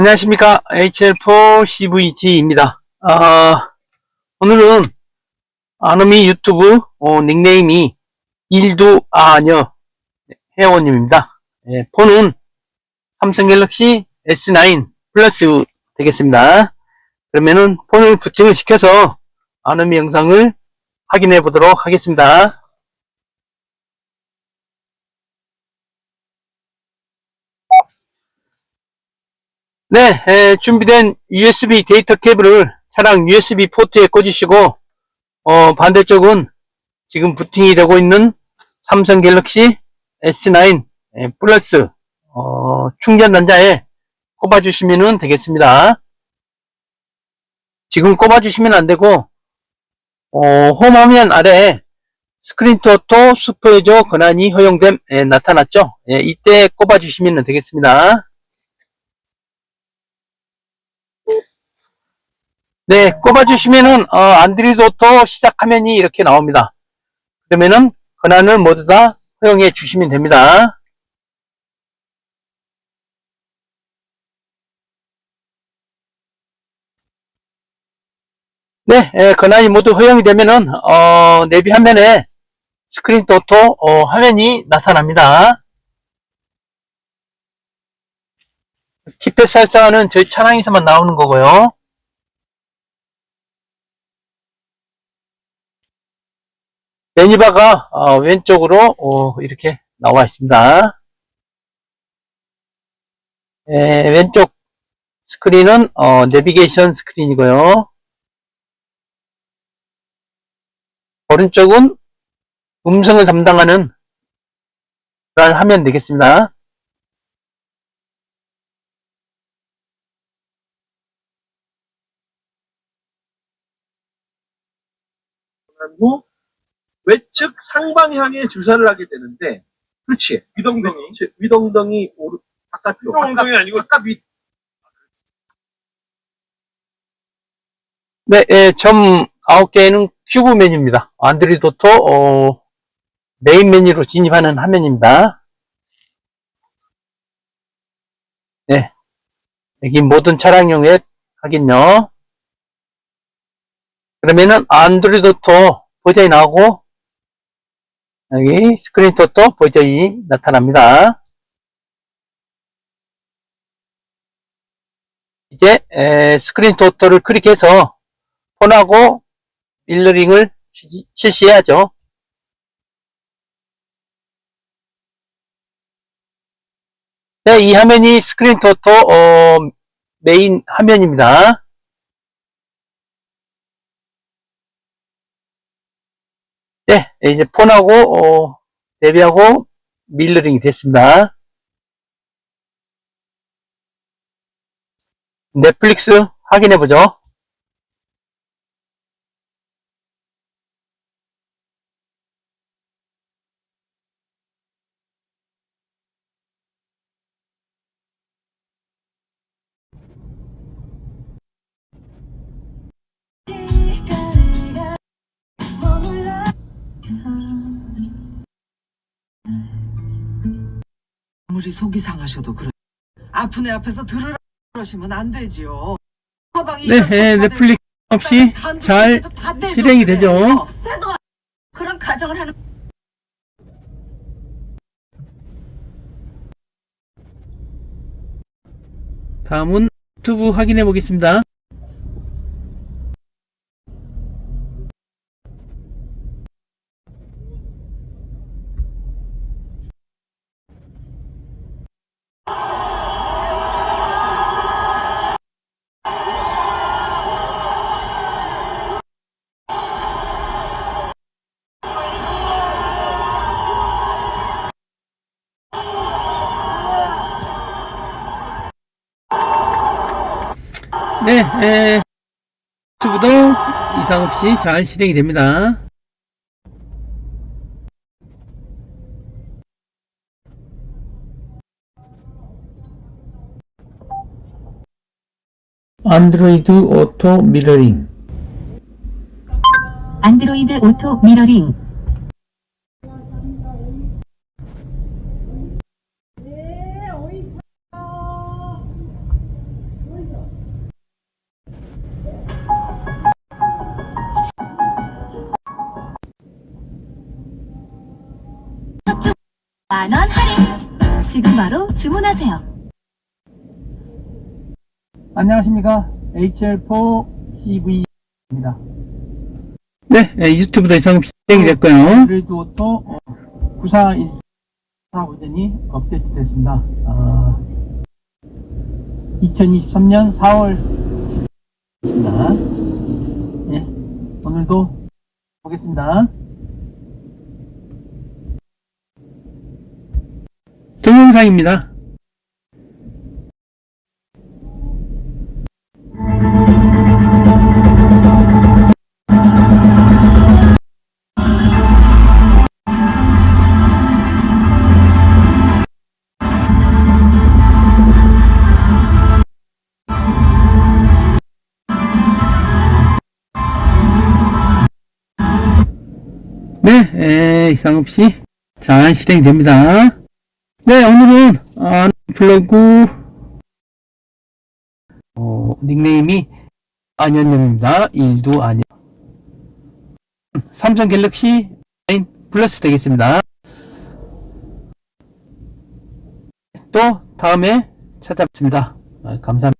안녕하십니까. HL4CVG입니다. 아, 오늘은 아노미 유튜브 어, 닉네임이 일두 아녀 회원님입니다. 예, 폰은 삼성 갤럭시 S9 플러스 되겠습니다. 그러면은 폰을 부팅을 시켜서 아노미 영상을 확인해 보도록 하겠습니다. 네, 에, 준비된 USB 데이터 케이블을 차량 USB 포트에 꽂으시고, 어, 반대쪽은 지금 부팅이 되고 있는 삼성 갤럭시 S9 에, 플러스, 어, 충전 단자에 꼽아주시면 되겠습니다. 지금 꼽아주시면 안 되고, 어, 홈 화면 아래 스크린 토토 슈퍼에조 권한이 허용됨 에, 나타났죠? 예, 이때 꼽아주시면 되겠습니다. 네, 꼽아주시면은, 어, 안드로이드 오토 시작 화면이 이렇게 나옵니다. 그러면은, 권한을 모두 다 허용해 주시면 됩니다. 네, 에, 권한이 모두 허용이 되면은, 어, 내비 화면에 스크린 오토, 어, 화면이 나타납니다. 키패드 살상은 저희 차량에서만 나오는 거고요. 메뉴바가 어, 왼쪽으로 어, 이렇게 나와 있습니다. 에, 왼쪽 스크린은 어, 내비게이션 스크린이고요. 오른쪽은 음성을 담당하는 그런 화면 되겠습니다. 후 외측 상방향에 주사를 하게 되는데 그렇지 위동덩이. 외측, 위동덩이 오른 바깥쪽 위동덩이 아니고 바깥 위 네, 예, 점 9개는 큐브 메뉴입니다. 안드로이드 오토 어, 메인 메뉴로 진입하는 화면입니다. 네, 여기 모든 차량용 앱 확인요. 그러면은 안드로이드 오토 버전이 나오고 여기 스크린 토토 버전이 나타납니다. 이제 에, 스크린 토토를 클릭해서 폰하고 밀러링을 시- 실시해야죠. 네, 이 화면이 스크린 토토 어, 메인 화면입니다. 네, 이제 폰하고 어, 대비하고 밀러링이 됐습니다. 넷플릭스 확인해 보죠. 아무리 속이 상하셔도 그래. 아픈 애 앞에서 들으라 그러시면 안 되지요. 서방이 네, 소리가 넷플릭스 돼서 없이 잘 실행이. 되죠. 그런 가정을 하는 다음은 유튜브 확인해 보겠습니다. 네, 에, 유튜브도 이상 없이 잘 실행이 됩니다. 안드로이드 오토 미러링. 안드로이드 오토 미러링 만 원 할인. 지금 바로 주문하세요. 안녕하십니까. HL4CV입니다. 네, 예, 유튜브도 이상 시작이 됐고요. 그래도 또, 어, 9414 버전이 업데이트 됐습니다. 아, 2023년 4월 10일입니다. 예, 오늘도 보겠습니다. 동영상입니다. 네, 에, 이상 없이 잘 실행이 됩니다. 네, 오늘은 아, 블로그 어, 닉네임이 안현님입니다. 일도 안현. 삼성 갤럭시 9 플러스 되겠습니다. 또 다음에 찾아뵙습니다. 아, 감사합니다.